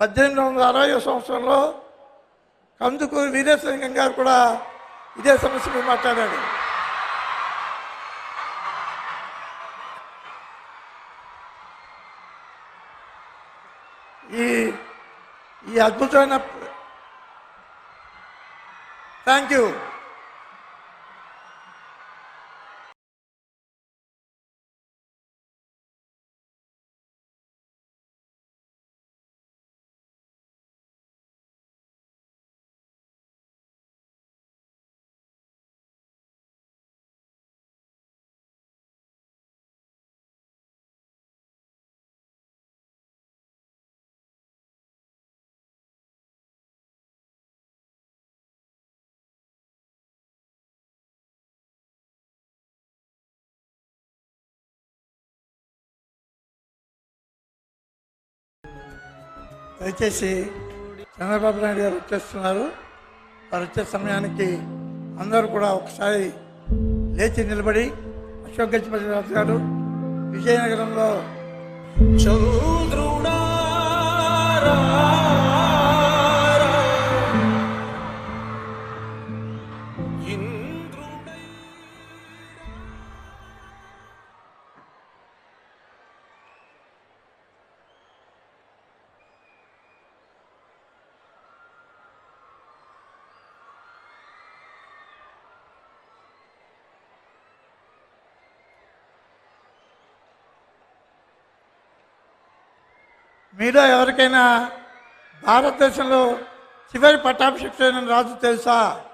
పద్దెనిమిది వందల అరవై సంవత్సరంలో కందుకూరు వీరేశలింగం గారు కూడా ఇదే సమస్య మీద మాట్లాడాడు. ఈ ఈ అద్భుతమైన థ్యాంక్ యూ. దయచేసి చంద్రబాబు నాయుడు గారు వచ్చేస్తున్నారు. వారు వచ్చే సమయానికి అందరూ కూడా ఒకసారి లేచి నిలబడి అశోక్ గజపతి రాజు గారు విజయనగరంలో మీలో ఎవరికైనా భారతదేశంలో చివరి పట్టాభిషిక్తుడైన రాజు తెలుసా?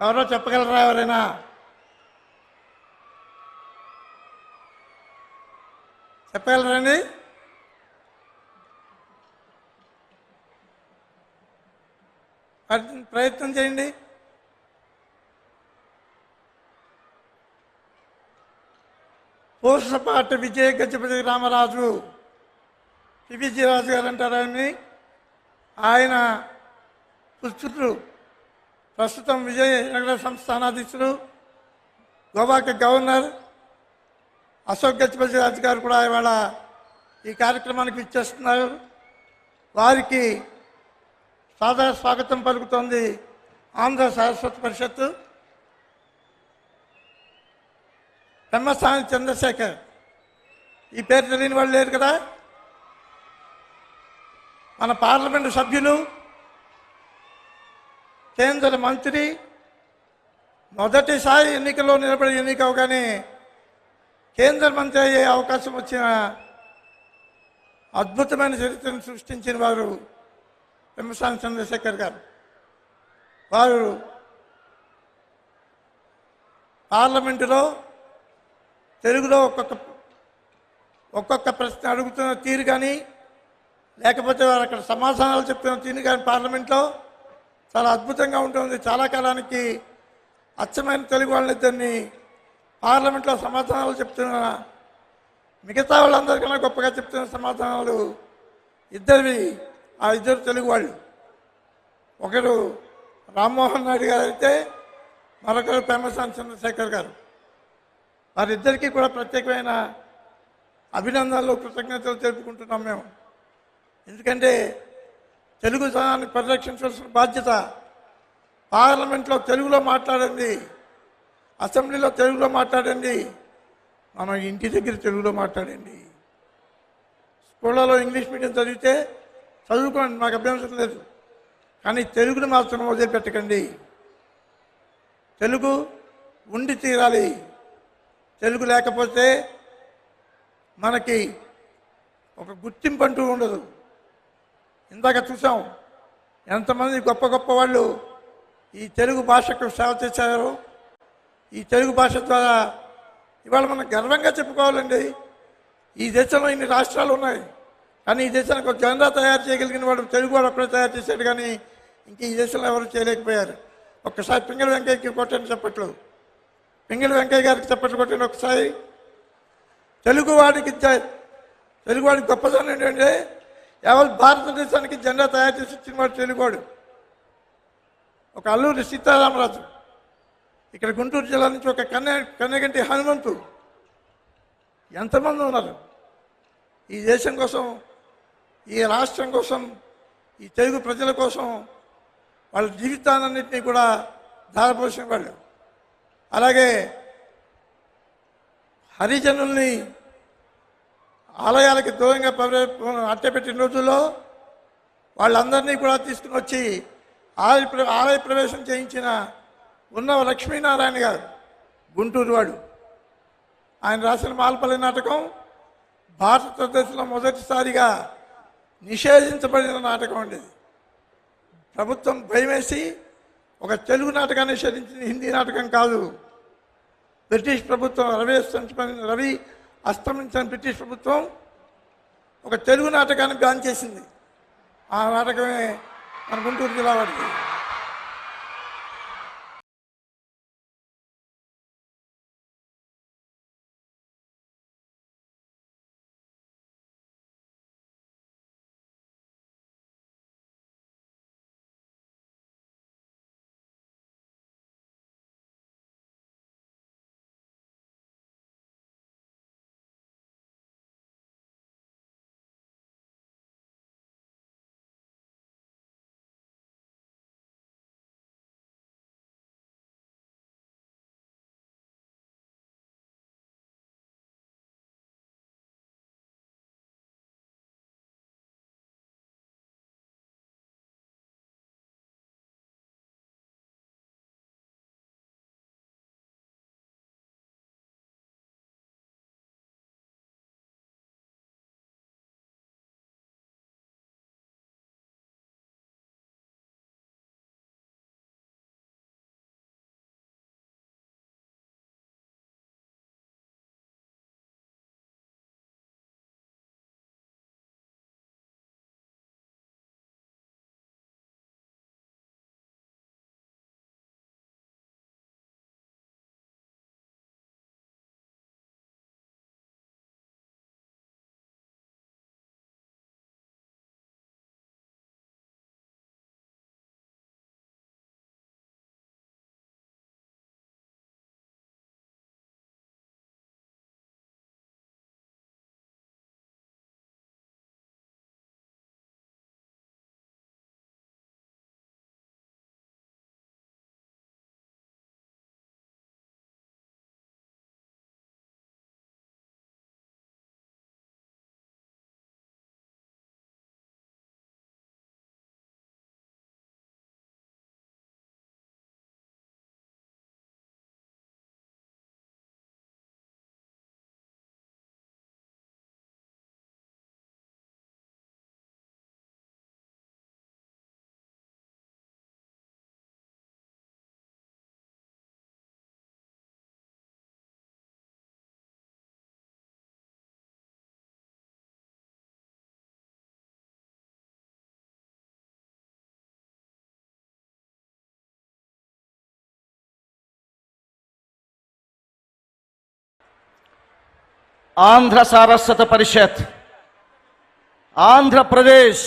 ఎవరో చెప్పగలరా ఎవరైనా? చెప్పగలరండి ప్రయత్నం- ప్రయత్నం చేయండి. పోషపాటి విజయ గజపతి రామరాజు పివిజి రాజు గారు అంటారు ఆయన్ని ఆయన పుత్రుడు ప్రస్తుతం విజయనగర సంస్థానాధ్యక్షుడు గోవాకి గవర్నర్ అశోక్ గజపతి రాజు గారు కూడా ఇవాళ ఈ కార్యక్రమానికి ఇచ్చేస్తున్నారు వారికి సాదర స్వాగతం పలుకుతోంది ఆంధ్ర సరస్వతి పరిషత్తు. బ్రహ్మస్థాని చంద్రశేఖర్. ఈ పేరు తెలియని వాళ్ళు లేరు కదా? మన పార్లమెంటు సభ్యులు కేంద్ర మంత్రి మొదటిసారి ఎన్నికల్లో నిలబడి ఎన్నిక అవగానే కేంద్ర మంత్రి అయ్యే అవకాశం వచ్చిన అద్భుతమైన చరిత్రను సృష్టించిన వారు పెమ్మసాని చంద్రశేఖర్ గారు. వారు పార్లమెంటులో తెలుగులో ఒక్కొక్క ఒక్కొక్క ప్రశ్న అడుగుతున్న తీరు కానీ లేకపోతే వారు అక్కడ సమాధానాలు చెప్తున్న తిని కానీ పార్లమెంట్లో చాలా అద్భుతంగా ఉంటుంది. చాలా కాలానికి అచ్చమైన తెలుగు వాళ్ళిద్దరిని పార్లమెంట్లో సమాధానాలు చెప్తున్న మిగతా వాళ్ళందరికన్నా గొప్పగా చెప్తున్న సమాధానాలు ఇద్దరివి. ఆ ఇద్దరు తెలుగు వాళ్ళు. ఒకరు రామ్మోహన్ నాయుడు గారు అయితే మరొకరు పెమ్మసాని చంద్రశేఖర్ గారు. వారిద్దరికీ కూడా ప్రత్యేకమైన అభినందనలు కృతజ్ఞతలు తెలుపుకుంటున్నాం మేము. ఎందుకంటే తెలుగు జనాన్ని పరిరక్షించాల్సిన బాధ్యత పార్లమెంట్లో తెలుగులో మాట్లాడండి అసెంబ్లీలో తెలుగులో మాట్లాడండి మన ఇంటి దగ్గర తెలుగులో మాట్లాడండి. స్కూళ్ళలో ఇంగ్లీష్ మీడియం చదివితే చదువుకోండి మాకు అభ్యంతరం లేదు. కానీ తెలుగును మాత్రం వదిలిపెట్టకండి. తెలుగు ఉండి తీరాలి. తెలుగు లేకపోతే మనకి ఒక గుర్తింపు అంటూ ఉండదు. ఇందాక చూసాం ఎంతమంది గొప్ప గొప్ప వాళ్ళు ఈ తెలుగు భాషకు సేవ చేశారు ఈ తెలుగు భాష ద్వారా ఇవాళ మనం గర్వంగా చెప్పుకోవాలండి. ఈ దేశంలో ఇన్ని రాష్ట్రాలు ఉన్నాయి. కానీ ఈ దేశానికి ఒక జెండా తయారు చేయగలిగిన వాడు తెలుగు వాడు తయారు చేశాడు కానీ ఇంక ఈ దేశంలో ఎవరు చేయలేకపోయారు. ఒక్కసారి పింగళ వెంకయ్యకి కొట్టండి చెప్పట్లు. పింగళ వెంకయ్య గారికి చెప్పట్లు కొట్టండి ఒకసారి. తెలుగువాడికి తెలుగువాడికి గొప్పదనం ఏంటంటే ఎవరు భారతదేశానికి జెండా తయారు చేసి ఇచ్చిన వాడు తెలుగువాడు ఒక అల్లూరి సీతారామరాజు. ఇక్కడ గుంటూరు జిల్లా నుంచి ఒక కన్య కన్యగంటి హనుమంతు. ఎంతమంది ఉన్నారు? ఈ దేశం కోసం ఈ రాష్ట్రం కోసం ఈ తెలుగు ప్రజల కోసం వాళ్ళ జీవితాన్నింటినీ కూడా ధారపోసిన వాళ్ళు. అలాగే హరిజనుల్ని ఆలయాలకి దూరంగా అట్టపెట్టిన రోజుల్లో వాళ్ళందరినీ కూడా తీసుకుని వచ్చి ఆలయ ప్ర- ఆలయ ప్రవేశం చేయించిన ఉన్న లక్ష్మీనారాయణ గారు గుంటూరు వాడు. ఆయన రాసిన మాల్పల్లి నాటకం భారతదేశంలో మొదటిసారిగా నిషేధించబడిన నాటకం అండి ప్రభుత్వం భయమేసి ఒక తెలుగు నాటకాన్ని నిషేధించింది హిందీ నాటకం కాదు. బ్రిటిష్ ప్రభుత్వం రవి అస్తమించిన రవి అస్తమించిన బ్రిటిష్ ప్రభుత్వం ఒక తెలుగు నాటకాన్ని బ్యాన్ చేసింది ఆ నాటకమే మన గుంటూరు జిల్లా వాడికి ఆంధ్ర సారస్వత పరిషత్ ఆంధ్రప్రదేశ్